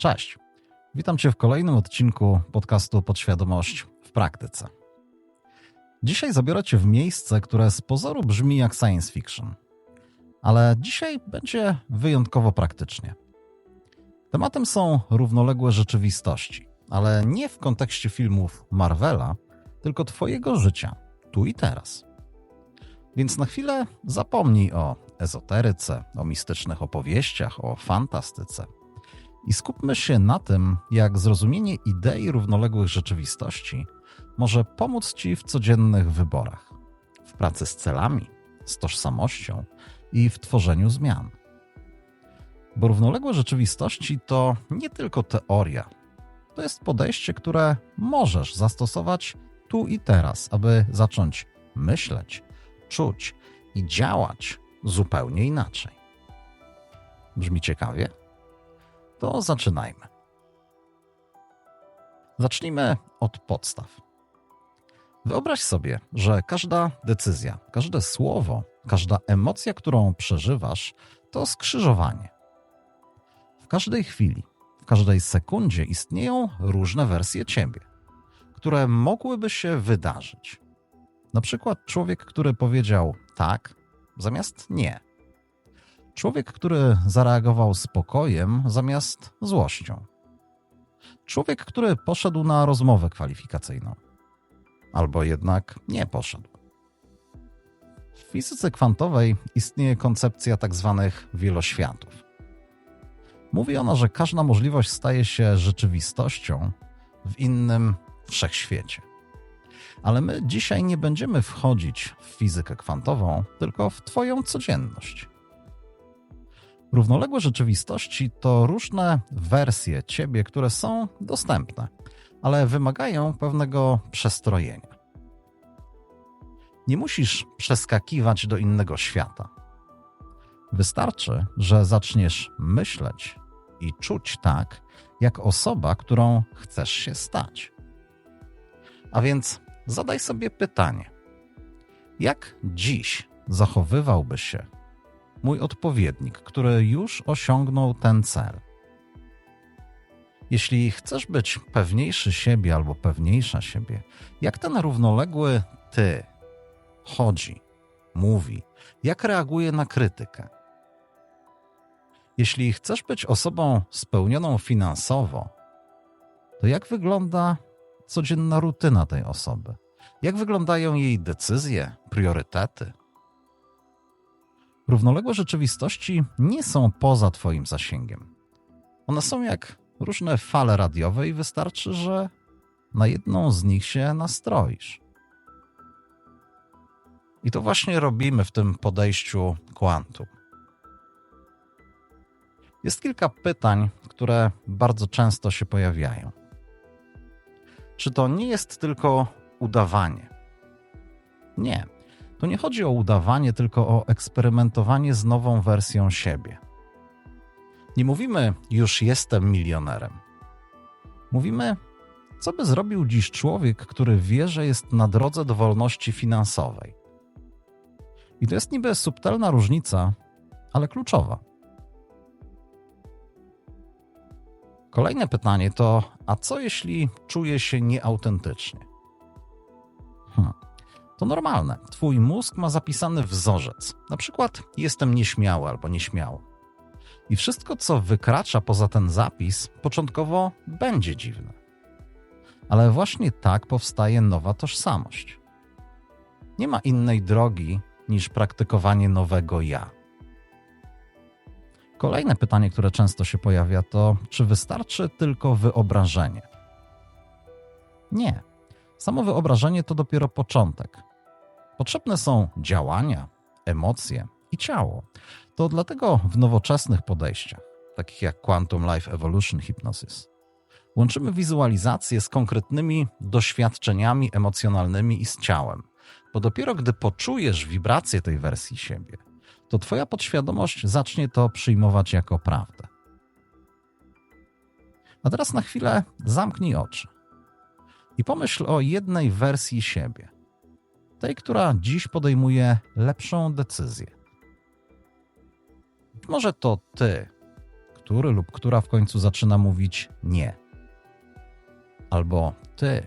Cześć. Witam Cię w kolejnym odcinku podcastu Podświadomość w praktyce. Dzisiaj zabiorę Cię w miejsce, które z pozoru brzmi jak science fiction, ale dzisiaj będzie wyjątkowo praktycznie. Tematem są równoległe rzeczywistości, ale nie w kontekście filmów Marvela, tylko Twojego życia, tu i teraz. Więc na chwilę zapomnij o ezoteryce, o mistycznych opowieściach, o fantastyce – i skupmy się na tym, jak zrozumienie idei równoległych rzeczywistości może pomóc Ci w codziennych wyborach, w pracy z celami, z tożsamością i w tworzeniu zmian. Bo równoległe rzeczywistości to nie tylko teoria, to jest podejście, które możesz zastosować tu i teraz, aby zacząć myśleć, czuć i działać zupełnie inaczej. Brzmi ciekawie? To zaczynajmy. Zacznijmy od podstaw. Wyobraź sobie, że każda decyzja, każde słowo, każda emocja, którą przeżywasz, to skrzyżowanie. W każdej chwili, w każdej sekundzie istnieją różne wersje ciebie, które mogłyby się wydarzyć. Na przykład człowiek, który powiedział tak zamiast nie Człowiek, który zareagował spokojem zamiast złością. Człowiek, który poszedł na rozmowę kwalifikacyjną. Albo jednak nie poszedł. W fizyce kwantowej istnieje koncepcja tzw. Tak wieloświatów. Mówi ona, że każda możliwość staje się rzeczywistością w innym wszechświecie. Ale my dzisiaj nie będziemy wchodzić w fizykę kwantową, tylko w Twoją codzienność. Równoległe rzeczywistości to różne wersje ciebie, które są dostępne, ale wymagają pewnego przestrojenia. Nie musisz przeskakiwać do innego świata. Wystarczy, że zaczniesz myśleć i czuć tak, jak osoba, którą chcesz się stać. A więc zadaj sobie pytanie: jak dziś zachowywałby się mój odpowiednik, który już osiągnął ten cel. Jeśli chcesz być pewniejszy siebie albo pewniejsza siebie, jak ten równoległy ty chodzi, mówi, jak reaguje na krytykę? Jeśli chcesz być osobą spełnioną finansowo, to jak wygląda codzienna rutyna tej osoby? Jak wyglądają jej decyzje, priorytety? Równoległe rzeczywistości nie są poza Twoim zasięgiem. One są jak różne fale radiowe i wystarczy, że na jedną z nich się nastroisz. I to właśnie robimy w tym podejściu kwantum. Jest kilka pytań, które bardzo często się pojawiają. Czy to nie jest tylko udawanie? Nie. To nie chodzi o udawanie, tylko o eksperymentowanie z nową wersją siebie. Nie mówimy już jestem milionerem. Mówimy, co by zrobił dziś człowiek, który wie, że jest na drodze do wolności finansowej. I to jest niby subtelna różnica, ale kluczowa. Kolejne pytanie to: a co jeśli czuję się nieautentycznie? To normalne. Twój mózg ma zapisany wzorzec. Na przykład jestem nieśmiały albo nieśmiały. I wszystko, co wykracza poza ten zapis, początkowo będzie dziwne. Ale właśnie tak powstaje nowa tożsamość. Nie ma innej drogi niż praktykowanie nowego ja. Kolejne pytanie, które często się pojawia, to czy wystarczy tylko wyobrażenie? Nie. Samo wyobrażenie to dopiero początek. Potrzebne są działania, emocje i ciało. To dlatego w nowoczesnych podejściach, takich jak Quantum Life Evolution Hypnosis, łączymy wizualizację z konkretnymi doświadczeniami emocjonalnymi i z ciałem. Bo dopiero gdy poczujesz wibrację tej wersji siebie, to Twoja podświadomość zacznie to przyjmować jako prawdę. A teraz na chwilę zamknij oczy i pomyśl o jednej wersji siebie – tej, która dziś podejmuje lepszą decyzję. Może to ty, który lub która w końcu zaczyna mówić nie. Albo ty,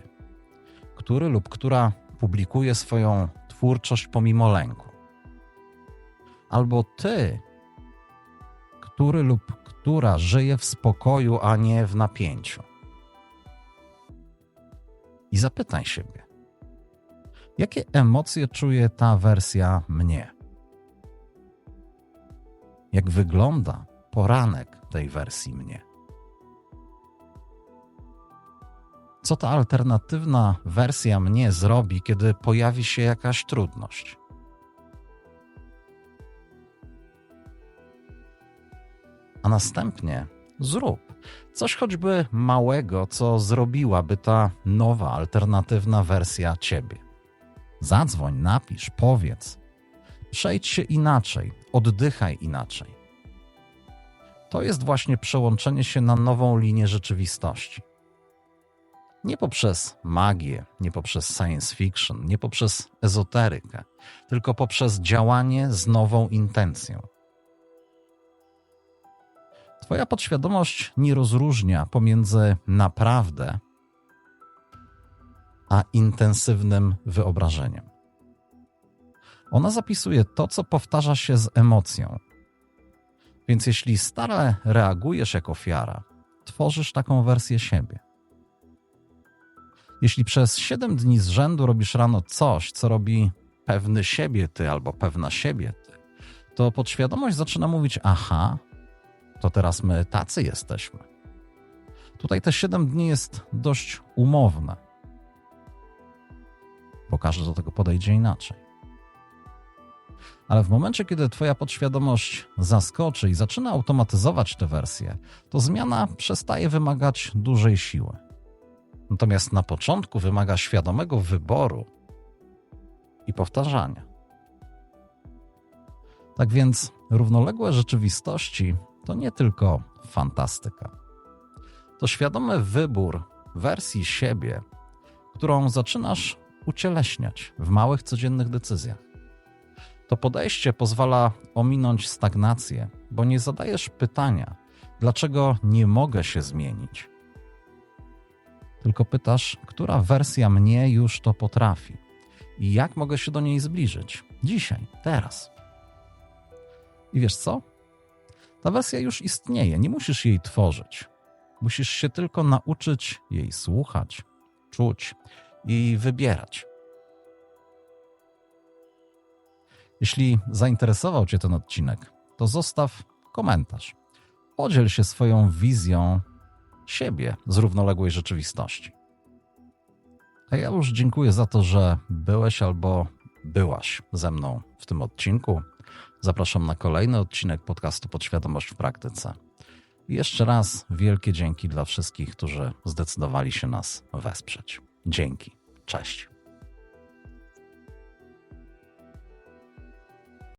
który lub która publikuje swoją twórczość pomimo lęku. Albo ty, który lub która żyje w spokoju, a nie w napięciu. I zapytaj siebie, jakie emocje czuje ta wersja mnie? Jak wygląda poranek tej wersji mnie? Co ta alternatywna wersja mnie zrobi, kiedy pojawi się jakaś trudność? a następnie zrób coś choćby małego, co zrobiłaby ta nowa, alternatywna wersja ciebie. Zadzwoń, napisz, powiedz. Przejdź się inaczej, oddychaj inaczej. To jest właśnie przełączenie się na nową linię rzeczywistości. Nie poprzez magię, nie poprzez science fiction, nie poprzez ezoterykę, tylko poprzez działanie z nową intencją Twoja podświadomość nie rozróżnia pomiędzy naprawdę a intensywnym wyobrażeniem. Ona zapisuje to, co powtarza się z emocją. Więc jeśli stale reagujesz jak ofiara, tworzysz taką wersję siebie. Jeśli przez 7 dni z rzędu robisz rano coś, co robi pewny siebie ty albo pewna siebie ty, to podświadomość zaczyna mówić: Aha, to teraz my tacy jesteśmy. Tutaj te 7 dni jest dość umowne, bo każdy do tego podejdzie inaczej. Ale w momencie, kiedy Twoja podświadomość zaskoczy i zaczyna automatyzować te wersje, to zmiana przestaje wymagać dużej siły. Natomiast na początku wymaga świadomego wyboru i powtarzania. Tak więc równoległe rzeczywistości to nie tylko fantastyka. To świadomy wybór wersji siebie, którą zaczynasz ucieleśniać w małych codziennych decyzjach. To podejście pozwala ominąć stagnację, bo nie zadajesz pytania, dlaczego nie mogę się zmienić. Tylko pytasz, która wersja mnie już to potrafi i jak mogę się do niej zbliżyć dzisiaj, teraz. I wiesz co? Ta wersja już istnieje, nie musisz jej tworzyć. Musisz się tylko nauczyć jej słuchać, czuć i wybierać. Jeśli zainteresował Cię ten odcinek, to zostaw komentarz. Podziel się swoją wizją siebie z równoległej rzeczywistości. A ja już dziękuję za to, że byłeś albo byłaś ze mną w tym odcinku. Zapraszam na kolejny odcinek podcastu Podświadomość w praktyce. I jeszcze raz wielkie dzięki dla wszystkich, którzy zdecydowali się nas wesprzeć. Dzięki. Cześć.